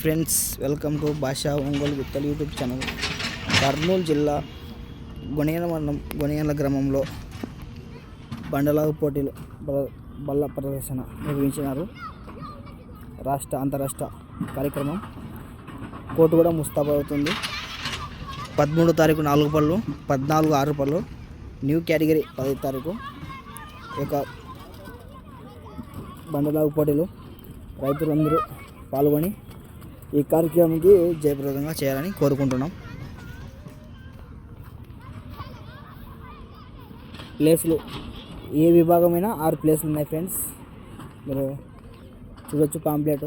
Friends welcome to Bhasha Ongole గుత్తలు YouTube channel. Kurnool జిల్లా గొనియాల మండలం గొనియాల గ్రామంలో బండలాగు పోటీలు బ- బల్ల ప్రదర్శన నిర్వహించినారు. రాష్ట్ర అంతరాష్ట్ర కార్యక్రమం కోర్టు కూడా ముస్తాబవుతుంది పదమూడో తారీఖు నాలుగు పళ్ళు పద్నాలుగు ఆరు పళ్ళు న్యూ కేటగిరీ పదహైదు తారీఖు ఈ యొక్క బండలాగు పోటీలు రైతులందరూ పాల్గొని ఈ కార్యక్రమానికి జయప్రదంగా చేయాలని కోరుకుంటున్నాం. ప్లేస్లు ఏ విభాగమైనా ఆరు ప్లేస్లు ఉన్నాయి ఫ్రెండ్స్. మీరు చూడొచ్చు పాంప్లెట్.